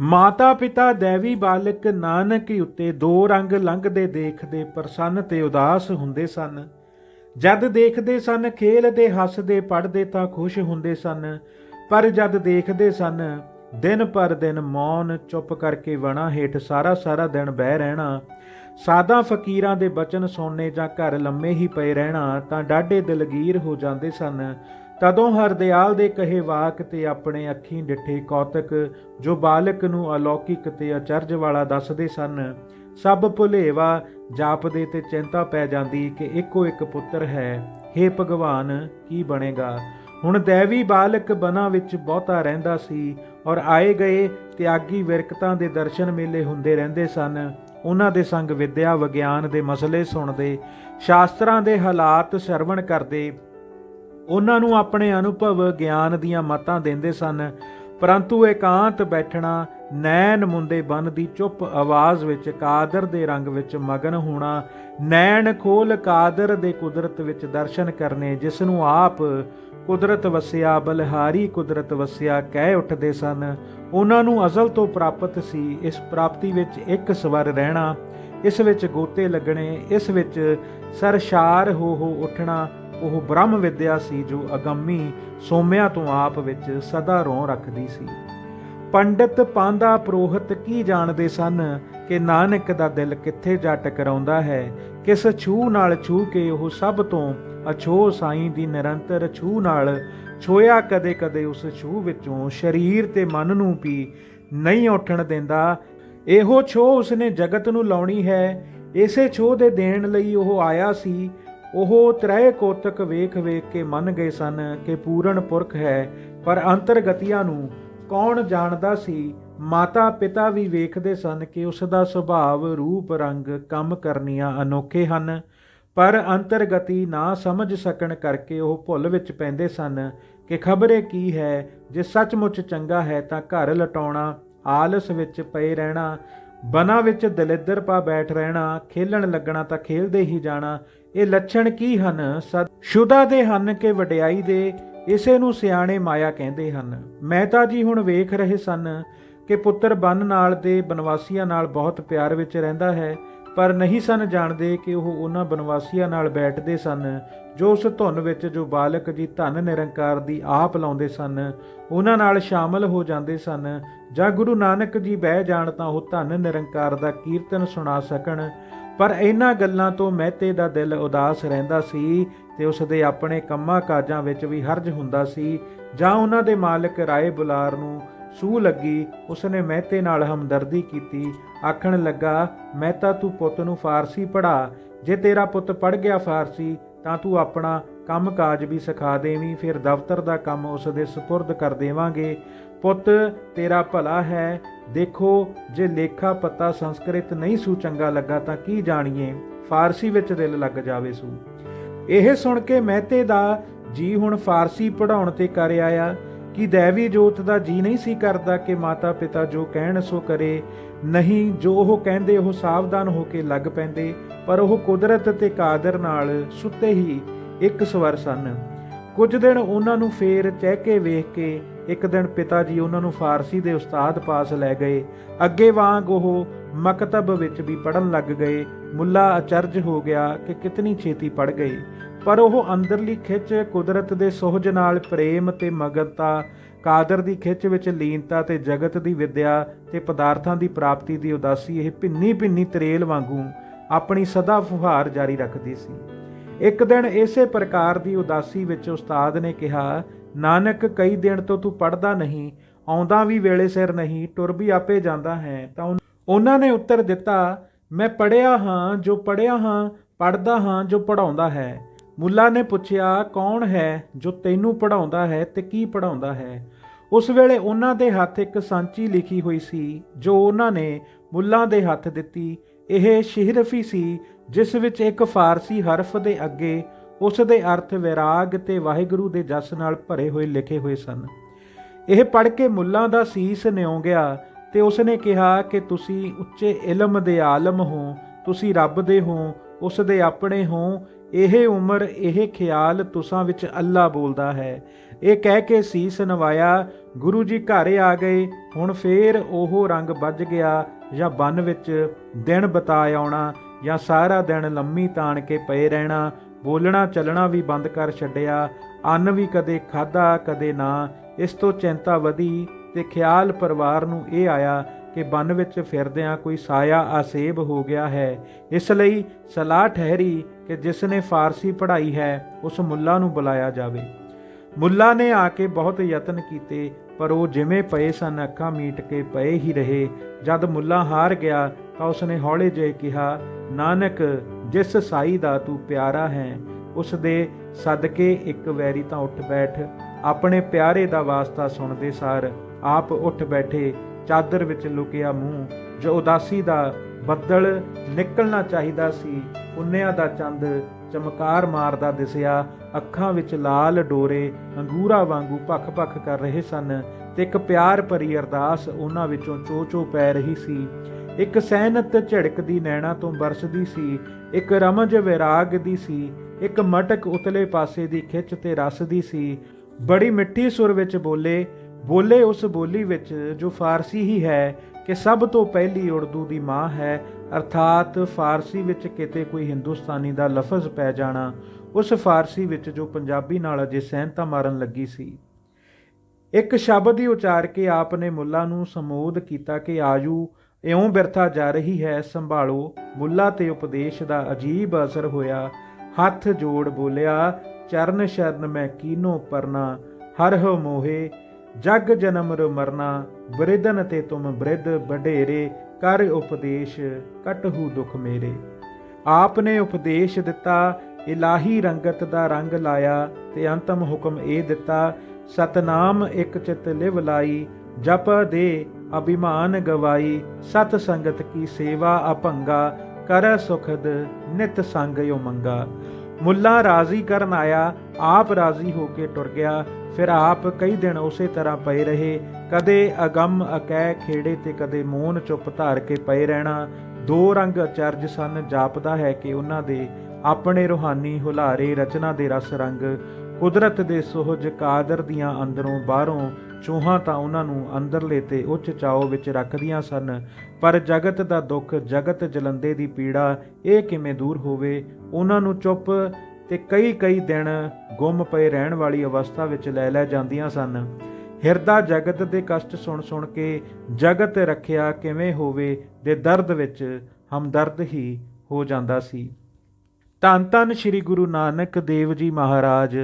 ਮਾਤਾ ਪਿਤਾ ਦੇਵੀ ਬਾਲਕ ਨਾਨਕ ਉੱਤੇ ਦੋ ਰੰਗ ਲੰਘਦੇ ਦੇਖਦੇ ਪ੍ਰਸੰਨ ਤੇ ਉਦਾਸ ਹੁੰਦੇ ਸਨ। ਜਦ ਦੇਖਦੇ ਸਨ, ਖੇਲਦੇ, ਹੱਸਦੇ ਪੜਦੇ ਤਾਂ ਖੁਸ਼ ਹੁੰਦੇ ਸਨ। ਪਰ ਜਦ ਦੇਖਦੇ ਸਨ, ਦਿਨ ਪਰ ਦਿਨ ਮੌਨ ਚੁੱਪ ਕਰਕੇ ਵਣਾ ਹੇਠ ਸਾਰਾ ਸਾਰਾ ਦਿਨ ਬਹਿ ਰਹਿਣਾ। ਸਾਦਾ ਫਕੀਰਾਂ ਦੇ ਬਚਨ ਸੁਣਨੇ ਜਾਂ ਘਰ ਲੰਮੇ ਹੀ ਪਏ ਰਹਿਣਾ ਤਾਂ ਡਾਢੇ ਦਿਲਗੀਰ ਹੋ ਜਾਂਦੇ ਸਨ। ਤਦੋਂ ਹਰਦਿਆਲ ਦੇ ਕਹੇ ਵਾਕ ਤੇ ਆਪਣੇ ਅੱਖੀਂ ਡਿੱਠੇ ਕੌਤਕ, ਜੋ ਬਾਲਕ ਨੂੰ ਅਲੌਕਿਕ ਤੇ ਅਚਰਜ ਵਾਲਾ ਦੱਸਦੇ ਸਨ, ਸਭ ਭੁਲੇਵਾ ਜਾਪਦੇ ਤੇ ਚਿੰਤਾ ਪੈ ਜਾਂਦੀ ਕਿ ਇੱਕੋ ਇੱਕ ਪੁੱਤਰ ਹੈ। हे ਭਗਵਾਨ, ਕੀ ਬਣੇਗਾ? ਹੁਣ ਦੇਵੀ ਬਾਲਕ ਬਨਾਂ ਵਿੱਚ ਬਹੁਤਾ ਰਹਿੰਦਾ ਸੀ ਔਰ ਆਏ ਗਏ ਤਿਆਗੀ ਵਿਰਕਤਾਂ ਦੇ ਦਰਸ਼ਨ ਮੇਲੇ ਹੁੰਦੇ ਰਹਿੰਦੇ ਸਨ। ਉਹਨਾਂ ਦੇ ਸੰਗ ਵਿਦਿਆ ਵਿਗਿਆਨ ਦੇ ਮਸਲੇ ਸੁਣਦੇ, ਸ਼ਾਸਤਰਾਂ ਦੇ ਹਾਲਾਤ ਸਰਵਣ ਕਰਦੇ ਉਹਨਾਂ ਨੂੰ ਆਪਣੇ ਅਨੁਭਵ ਗਿਆਨ ਦੀਆਂ ਮਤਾਂ ਦਿੰਦੇ ਸਨ, ਪਰੰਤੂ ਇਕਾਂਤ ਬੈਠਣਾ, ਨੈਣ ਮੁੰਦੇ ਬਨ ਦੀ ਚੁੱਪ ਆਵਾਜ਼ ਵਿੱਚ ਕਾਦਰ ਦੇ ਰੰਗ ਵਿੱਚ ਮਗਨ ਹੋਣਾ, ਨੈਣ ਖੋਲ ਕਾਦਰ ਦੇ ਕੁਦਰਤ ਵਿੱਚ ਦਰਸ਼ਨ ਕਰਨੇ, ਜਿਸ ਨੂੰ ਆਪ ਕੁਦਰਤ ਵਸਿਆ, ਬਲਹਾਰੀ ਕੁਦਰਤ ਵਸਿਆ ਕਹਿ ਉੱਠਦੇ ਸਨ। ਉਹਨਾਂ ਨੂੰ ਅਜ਼ਲ ਤੋਂ ਪ੍ਰਾਪਤ ਸੀ, ਇਸ ਪ੍ਰਾਪਤੀ ਵਿੱਚ ਇੱਕ ਸਵਰ ਰਹਿਣਾ, ਇਸ ਵਿੱਚ ਗੋਤੇ ਲੱਗਣੇ, ਇਸ ਵਿੱਚ ਸਰਸ਼ਾਰ ਹੋ ਹੋ ਉੱਠਣਾ ਉਹ ਬ੍ਰਹਮ ਵਿਦਿਆ ਸੀ ਜੋ ਅਗੰਮੀ ਸੋਮਿਆਂ ਤੋਂ ਆਪ ਵਿੱਚ ਸਦਾ ਰੋਂ ਰੱਖਦੀ ਸੀ। ਪੰਡਤ ਪਾਂਦਾ ਪ੍ਰੋਹਤ ਕੀ ਜਾਣਦੇ ਸਨ ਕਿ ਨਾਨਕ ਦਾ ਦਿਲ ਕਿੱਥੇ ਜਾ ਟਕਰਾਉਂਦਾ ਹੈ? ਕਿਸ ਛੂ ਨਾਲ ਛੂ ਕੇ ਉਹ ਸਭ ਤੋਂ ਅਛੋ ਸਾਈਂ ਦੀ ਨਿਰੰਤਰ ਛੂ ਨਾਲ ਛੋਇਆ ਕਦੇ-ਕਦੇ ਉਸ ਛੂ ਵਿੱਚੋਂ ਸਰੀਰ ਤੇ ਮਨ ਨੂੰ ਵੀ ਨਹੀਂ ਉੱਠਣ ਦਿੰਦਾ। ਇਹੋ ਛੋ ਉਸਨੇ ਜਗਤ ਨੂੰ ਲਾਉਣੀ ਹੈ। ਇਸੇ ਛੋ ਦੇ ਦੇਣ ਲਈ ਉਹ ਆਇਆ ਸੀ। ਉਹ ਤ੍ਰੈ ਕੋਤਕ ਵੇਖ ਵੇਖ ਕੇ ਮੰਨ ਗਏ ਸਨ ਕਿ ਪੂਰਨ ਪੁਰਖ ਹੈ, ਪਰ ਅੰਤਰਗਤੀਆਂ ਨੂੰ ਕੌਣ ਜਾਣਦਾ ਸੀ? ਮਾਤਾ ਪਿਤਾ ਵੀ ਵੇਖਦੇ ਸਨ ਕਿ ਉਸ ਦਾ ਸੁਭਾਵ, ਰੂਪ, ਰੰਗ ਕੰਮ ਕਰਨੀਆਂ ਅਨੋਖੇ ਹਨ, ਪਰ ਅੰਤਰਗਤੀ ਨਾ ਸਮਝ ਸਕਣ ਕਰਕੇ ਉਹ ਭੁੱਲ ਵਿੱਚ ਪੈਂਦੇ ਸਨ ਕਿ ਖਬਰੇ ਕੀ ਹੈ, ਜੇ ਸੱਚਮੁੱਚ ਚੰਗਾ ਹੈ ਤਾਂ ਘਰ ਲਟਾਉਣਾ, ਆਲਸ ਵਿੱਚ ਪਏ ਰਹਿਣਾ, ਬਨਾਂ ਵਿੱਚ ਦਲਿੱਦਰ ਪਾ ਬੈਠ ਰਹਿਣਾ, ਖੇਲਣ ਲੱਗਣਾ ਤਾਂ ਖੇਲਦੇ ਹੀ ਜਾਣਾ ਇਹ ਲੱਛਣ ਕੀ ਹਨ? ਸਦ ਸ਼ੁਦਾ ਦੇ ਹਨ ਕਿ ਵਡਿਆਈ ਦੇ, ਇਸੇ ਨੂੰ ਸਿਆਣੇ ਮਾਇਆ ਕਹਿੰਦੇ ਹਨ। ਮਹਿਤਾ ਜੀ ਹੁਣ ਵੇਖ ਰਹੇ ਸਨ ਕਿ ਪੁੱਤਰ ਬੰਨ ਨਾਲ ਦੇ ਬਨਵਾਸੀਆਂ ਨਾਲ ਬਹੁਤ ਪਿਆਰ ਵਿੱਚ ਰਹਿੰਦਾ ਹੈ, ਪਰ ਨਹੀਂ ਸਨ ਜਾਣਦੇ ਕਿ ਉਹ ਉਹਨਾਂ ਬਨਵਾਸੀਆਂ ਨਾਲ ਬੈਠਦੇ ਸਨ, ਜੋ ਉਸ ਧੁਨ ਵਿੱਚ ਜੋ ਬਾਲਕ ਜੀ ਧਨ ਨਿਰੰਕਾਰ ਦੀ ਆਪ ਲਾਉਂਦੇ ਸਨ, ਉਹਨਾਂ ਨਾਲ ਸ਼ਾਮਲ ਹੋ ਜਾਂਦੇ ਸਨ। ਜਾਂ ਗੁਰੂ ਨਾਨਕ ਜੀ ਬਹਿ ਜਾਣ ਤਾਂ ਉਹ ਧਨ ਨਿਰੰਕਾਰ ਦਾ ਕੀਰਤਨ ਸੁਣਾ ਸਕਣ ਪਰ ਇਹਨਾਂ ਗੱਲਾਂ ਤੋਂ ਮਹਿਤੇ ਦਾ ਦਿਲ ਉਦਾਸ ਰਹਿੰਦਾ ਸੀ ਤੇ ਉਸ ਦੇ ਆਪਣੇ ਕੰਮਾਂ ਕਾਜਾਂ ਵਿੱਚ ਵੀ ਹਰਜ ਹੁੰਦਾ ਸੀ। ਜਾਂ ਉਹਨਾਂ ਦੇ ਮਾਲਕ ਰਾਏ ਬੁਲਾਰ ਨੂੰ ਸੂ ਲੱਗੀ, ਉਸਨੇ ਮਹਿਤੇ ਨਾਲ ਹਮਦਰਦੀ ਕੀਤੀ। ਆਖਣ ਲੱਗਾ, ਮਹਿਤਾ, ਤੂੰ ਪੁੱਤ ਨੂੰ ਫਾਰਸੀ ਪੜ੍ਹਾ। ਜੇ ਤੇਰਾ ਪੁੱਤ ਪੜ੍ਹ ਗਿਆ ਫਾਰਸੀ, ਤਾਂ ਤੂੰ ਆਪਣਾ ਕੰਮ ਕਾਜ ਵੀ ਸਿਖਾ ਦੇਵੀਂ, ਫਿਰ ਦਫ਼ਤਰ ਦਾ ਕੰਮ ਉਸ ਦੇ ਸਪੁਰਦ ਕਰ ਦੇਵਾਂਗੇ। ਪੁੱਤ, ਤੇਰਾ ਭਲਾ ਹੈ। ਦੇਖੋ, ਜੇ ਲੇਖਾ ਪਤਾ ਸੰਸਕ੍ਰਿਤ ਨਹੀਂ ਸੂ, ਚੰਗਾ ਲੱਗਾ ਤਾਂ ਕੀ ਜਾਣੀਏ? ਫਾਰਸੀ ਵਿੱਚ ਦਿਲ ਲੱਗ ਜਾਵੇ ਸੂ। ਇਹ ਸੁਣ ਕੇ ਮਹਿਤੇ ਦਾ ਜੀ ਹੁਣ ਫਾਰਸੀ ਪੜਾਉਣ ਤੇ ਕਰ ਆਇਆ। ਕਿ ਦੇਵੀ ਜੋਤ ਦਾ ਜੀ ਨਹੀਂ ਸੀ ਕਰਦਾ ਕਿ ਮਾਤਾ ਪਿਤਾ ਜੋ ਕਹਿਣ ਸੋ ਕਰੇ। ਨਹੀਂ, ਜੋ ਉਹ ਕਹਿੰਦੇ ਉਹ ਸਾਵਧਾਨ ਹੋ ਕੇ ਲੱਗ ਪੈਂਦੇ, ਪਰ ਉਹ ਕੁਦਰਤ ਤੇ ਕਾਦਰ ਨਾਲ ਸੁੱਤੇ ਹੀ ਇੱਕ ਸਵਰ ਸਨ। ਕੁਝ ਦਿਨ ਉਹਨਾਂ ਨੂੰ ਫੇਰ ਚਹਿ ਕੇ ਵੇਖ ਕੇ ਇੱਕ ਦਿਨ ਪਿਤਾ ਜੀ ਉਹਨਾਂ ਨੂੰ ਫਾਰਸੀ ਦੇ ਉਸਤਾਦ ਪਾਸ ਲੈ ਗਏ। ਅੱਗੇ ਵਾਂਗ ਉਹ ਮਕਤਬ ਵਿੱਚ ਵੀ ਪੜਨ ਲੱਗ ਗਏ। ਮੁੱਲਾ ਅਚਰਜ ਹੋ ਗਿਆ ਕਿ ਕਿਤਨੀ ਛੇਤੀ ਪੜ ਗਏ। ਪਰ ਉਹ ਅੰਦਰਲੀ ਖਿੱਚ, ਕੁਦਰਤ ਦੇ ਸੋਹਜ ਨਾਲ ਪ੍ਰੇਮ ਤੇ ਮਗਨਤਾ, ਕਾਦਰ ਦੀ ਖਿੱਚ ਵਿੱਚ ਲੀਨਤਾ ਤੇ ਜਗਤ ਦੀ ਵਿਦਿਆ ਤੇ ਪਦਾਰਥਾਂ ਦੀ ਪ੍ਰਾਪਤੀ ਦੀ ਉਦਾਸੀ, ਇਹ ਭਿੰਨੀ ਭਿੰਨੀ ਤਰੇਲ ਵਾਂਗੂ ਆਪਣੀ ਸਦਾ ਫੁਹਾਰ ਜਾਰੀ ਰੱਖਦੀ ਸੀ। ਇੱਕ ਦਿਨ ਇਸੇ ਪ੍ਰਕਾਰ ਦੀ ਉਦਾਸੀ ਵਿੱਚ ਉਸਤਾਦ ਨੇ ਕਿਹਾ, ਨਾਨਕ, ਕਈ ਦਿਨ ਤੋਂ ਤੂੰ ਪੜਦਾ ਨਹੀਂ, ਆਉਂਦਾ ਵੀ ਵੇਲੇ ਸਿਰ ਨਹੀਂ, ਟੁਰ ਵੀ ਆਪੇ ਜਾਂਦਾ ਹੈ। ਤਾਂ ਉਨ- ਉਹਨਾਂ ਨੇ ਉੱਤਰ ਦਿੱਤਾ, ਮੈਂ ਪੜਿਆ ਹਾਂ, ਜੋ ਪੜਿਆ ਹਾਂ ਪੜਦਾ ਹਾਂ, ਜੋ ਪੜਾਉਂਦਾ ਹੈ। ਮੁੱਲਾ ਨੇ ਪੁੱਛਿਆ, ਕੌਣ ਹੈ ਜੋ ਤੈਨੂੰ ਪੜਾਉਂਦਾ ਹੈ ਤੇ ਕੀ ਪੜਾਉਂਦਾ ਹੈ? ਉਸ ਵੇਲੇ ਉਹਨਾਂ ਦੇ ਹੱਥ ਇੱਕ ਸਾਂਚੀ ਲਿਖੀ ਹੋਈ ਸੀ, ਜੋ ਉਹਨਾਂ ਨੇ ਮੁੱਲਾ ਦੇ ਹੱਥ ਦਿੱਤੀ। ਇਹ ਸ਼ਿਹਰਫੀ ਸੀ ਜਿਸ ਵਿੱਚ ਇੱਕ ਫਾਰਸੀ ਹਰਫ ਦੇ ਅੱਗੇ ਉਸ ਦੇ ਅਰਥ ਵਿਰਾਗ ਤੇ ਵਾਹਿਗੁਰੂ ਦੇ ਜਸ ਨਾਲ ਭਰੇ ਹੋਏ ਲਿਖੇ ਹੋਏ ਸਨ। ਇਹ ਪੜ੍ਹ ਕੇ ਮੁੱਲਾ ਦਾ ਸੀਸ ਨਿਉ ਗਿਆ ਤੇ ਉਸਨੇ ਕਿਹਾ ਕਿ ਤੁਸੀਂ ਉੱਚੇ ਇਲਮ ਦੇ ਆਲਮ ਹੋ, ਤੁਸੀਂ ਰੱਬ ਦੇ ਹੋ, ਉਸ ਦੇ ਆਪਣੇ ਹੋ, ਇਹ ਉਮਰ, ਇਹ ਖਿਆਲ ਤੁਸਾਂ ਵਿੱਚ ਅੱਲਾ ਬੋਲਦਾ ਹੈ। ਇਹ ਕਹਿ ਕੇ ਸੀਸ ਨਵਾਇਆ, ਗੁਰੂ ਜੀ ਘਰ ਆ ਗਏ, ਹੁਣ ਫੇਰ ਉਹ ਰੰਗ ਵੱਜ ਗਿਆ ਜਾਂ ਬਨ ਵਿੱਚ ਦਿਨ ਬਤਾ ਆਉਣਾ ਜਾਂ ਸਾਰਾ ਦਿਨ ਲੰਮੀ ਤਾਣ ਕੇ ਪਏ ਰਹਿਣਾ, ਬੋਲਣਾ, ਚੱਲਣਾ ਵੀ ਬੰਦ ਕਰ ਛੱਡਿਆ, ਅੰਨ ਵੀ ਕਦੇ ਖਾਦਾ ਕਦੇ ਨਾ, ਇਸ ਤੋਂ ਚਿੰਤਾ ਵਧੀ ਤੇ ਖਿਆਲ ਪਰਿਵਾਰ ਨੂੰ ਇਹ ਆਇਆ ਕਿ ਬਨ ਵਿੱਚ ਫਿਰਦਿਆਂ ਕੋਈ ਸਾਇਆ ਆਸੇਬ ਹੋ ਗਿਆ ਹੈ। ਇਸ ਲਈ ਸਲਾਹ ਠਹਿਰੀ ਕਿ ਜਿਸ ਨੇ ਫਾਰਸੀ ਪੜ੍ਹਾਈ ਹੈ, ਉਸ ਮੁੱਲਾ ਨੂੰ ਬੁਲਾਇਆ ਜਾਵੇ। ਮੁੱਲਾ ਨੇ ਆ ਕੇ ਬਹੁਤ ਯਤਨ ਕੀਤੇ, ਪਰ ਉਹ ਜਿਵੇਂ ਪਏ ਸਨ, ਅੱਖਾਂ ਮੀਟ ਕੇ ਪਏ ਹੀ ਰਹੇ। ਜਦ ਮੁੱਲਾ ਹਾਰ ਗਿਆ ਤਾਂ ਉਸਨੇ ਹੌਲੇ ਜਿਹੇ ਕਿਹਾ, ਨਾਨਕ, ਜਿਸ ਸਾਈ ਦਾ ਤੂੰ ਪਿਆਰਾ ਹੈ ਉਸ ਦੇ ਸਦਕੇ ਇੱਕ ਵੈਰੀ ਤਾਂ ਉੱਠ ਬੈਠ, ਆਪਣੇ ਪਿਆਰੇ ਦਾ ਵਾਸਤਾ ਸੁਣਦੇ ਸਾਰ, ਆਪ ਉੱਠ ਬੈਠੇ, ਚਾਦਰ ਵਿੱਚ ਲੁਕਿਆ ਮੂੰਹ, ਜੋ ਉਦਾਸੀ ਦਾ ਬੱਦਲ ਨਿਕਲਣਾ ਚਾਹੀਦਾ ਸੀ, ਪੁੰਨਿਆ ਦਾ ਚੰਦ ਚਮਕਾਰ ਮਾਰਦਾ ਦਿਸਿਆ, ਅੱਖਾਂ ਵਿੱਚ ਲਾਲ ਡੋਰੇ ਅੰਗੂਰਾ ਵਾਂਗੂ ਭੱਖ-ਭੱਖ ਕਰ ਰਹੇ ਸਨ, ਤੇ ਇੱਕ ਪਿਆਰ ਭਰੀ ਅਰਦਾਸ ਉਹਨਾਂ ਵਿੱਚੋਂ ਚੋ-ਚੋ ਪੈ ਰਹੀ ਸੀ। ਇੱਕ ਸਹਿਨਤ ਝੜਕਦੀ ਨੈਣਾ ਤੋਂ ਬਰਸਦੀ ਸੀ, ਇੱਕ ਰਮਜ ਵਿਰਾਗ ਦੀ ਸੀ, ਇੱਕ ਮਟਕ ਉਤਲੇ ਪਾਸੇ ਦੀ ਖਿੱਚ ਤੇ ਰਸਦੀ ਸੀ। ਬੜੀ ਮਿੱਠੀ ਸੁਰ ਵਿੱਚ ਬੋਲੇ ਬੋਲੇ ਉਸ ਬੋਲੀ ਵਿੱਚ ਜੋ ਫਾਰਸੀ ਹੀ ਹੈ ਕਿ ਸਭ ਤੋਂ ਪਹਿਲੀ ਉਰਦੂ ਦੀ ਮਾਂ ਹੈ, ਅਰਥਾਤ ਫਾਰਸੀ ਵਿੱਚ ਕਿਤੇ ਕੋਈ ਹਿੰਦੁਸਤਾਨੀ ਦਾ ਲਫ਼ਜ਼ ਪੈ ਜਾਣਾ, ਉਸ ਫਾਰਸੀ ਵਿੱਚ ਜੋ ਪੰਜਾਬੀ ਨਾਲ ਅਜੇ ਸਹਿਨਤਾ ਮਾਰਨ ਲੱਗੀ ਸੀ। ਇੱਕ ਸ਼ਬਦ ਹੀ ਉਚਾਰ ਕੇ ਆਪ ਨੇ ਮੁੱਲਾ ਨੂੰ ਸਮੋਧ ਕੀਤਾ ਕਿ ਆਜੂ ਇਉਂ ਬਿਰਥਾ ਜਾ ਰਹੀ ਹੈ ਸੰਭਾਲੋ ਮੁੱਲਾ ਤੇ ਉਪਦੇਸ਼ ਦਾ ਅਜੀਬ ਅਸਰ ਹੋਇਆ। ਹੱਥ ਜੋੜ ਬੋਲਿਆ, ਚਰਨ ਸ਼ਰਨ ਮੈਂ ਕੀਨੋ ਪਰਨਾ, ਹਰ ਹੋ ਮੋਹੇ, ਜਗ ਜਨਮ ਰ ਮਰਨਾ ਬ੍ਰਿਧਨ ਤੇ ਤੁਮ ਬ੍ਰਿਧ ਬਢੇਰੇ ਕਰ ਉਪਦੇਸ਼ ਕਟਹੂ ਦੁਖ ਮੇਰੇ। ਆਪ ਨੇ ਉਪਦੇਸ਼ ਦਿੱਤਾ, ਇਲਾਹੀ ਰੰਗਤ ਦਾ ਰੰਗ ਲਾਇਆ ਤੇ ਅੰਤਮ ਹੁਕਮ ਇਹ ਦਿੱਤਾ, ਸਤਨਾਮ ਇੱਕ ਚਿਤ ਲਿਵ ਲਾਈ ਜਪ ਦੇ ਅਭਿਮਾਨ ਗਵਾਈ, ਸਤ ਸੰਗਤ ਕੀ ਸੇਵਾ ਅਭੰਗਾ, ਕਰ ਸੁਖਦ ਨਿਤ ਸੰਗ ਯੋ ਮੰਗਾ। ਮੁੱਲਾ ਰਾਜ਼ੀ ਕਰਨ ਆਇਆ, ਆਪ ਰਾਜ਼ੀ ਹੋ ਕੇ ਟੁਰ ਗਿਆ, ਫਿਰ ਆਪ ਕਈ ਦਿਨ ਉਸੇ ਤਰ੍ਹਾਂ ਪਏ ਰਹੇ, ਕਦੇ ਅਗੰਮ ਅਕੈ ਖੇੜੇ ਤੇ ਕਦੇ ਮੋਨ ਚੁੱਪ ਧਾਰ ਕੇ ਪਏ ਰਹਿਣਾ। ਦੋ ਰੰਗ ਅਚਰਜ ਸਨ, ਜਾਪਦਾ ਹੈ ਕਿ ਉਹਨਾਂ ਦੇ ਆਪਣੇ ਰੂਹਾਨੀ ਹੁਲਾਰੇ ਰਚਨਾ ਦੇ ਰਸ ਰੰਗ। ਕੁਦਰਤ ਦੇ ਸੁਹਜ ਕਾਦਰ ਦੀਆਂ ਅੰਦਰੋਂ ਬਾਹਰੋਂ ਚੂਹਾਂ ਤਾਂ ਉਹਨਾਂ ਨੂੰ ਅੰਦਰਲੇ ਤੇ ਉੱਚ ਚਾਓ ਵਿੱਚ ਰੱਖਦੀਆਂ ਸਨ, ਪਰ ਜਗਤ ਦਾ ਦੁੱਖ, ਜਗਤ ਜਲੰਦੇ ਦੀ ਪੀੜਾ ਇਹ ਕਿਵੇਂ ਦੂਰ ਹੋਵੇ? ਉਹਨਾਂ ਨੂੰ ਚੁੱਪ ਤੇ ਕਈ ਕਈ ਦਿਨ ਗੁੰਮ ਪਏ ਰਹਿਣ ਵਾਲੀ ਅਵਸਥਾ ਵਿੱਚ ਲੈ ਲੈ ਜਾਂਦੀਆਂ ਸਨ। ਹਿਰਦਾ ਜਗਤ ਦੇ ਕਸ਼ਟ ਸੁਣ ਸੁਣ ਕੇ ਜਗਤ ਰੱਖਿਆ ਕਿਵੇਂ ਹੋਵੇ ਦੇ ਦਰਦ ਵਿੱਚ ਹਮਦਰਦ ਹੀ ਹੋ ਜਾਂਦਾ ਸੀ। ਧੰਨ ਧੰਨ ਸ੍ਰੀ ਗੁਰੂ ਨਾਨਕ ਦੇਵ ਜੀ ਮਹਾਰਾਜ।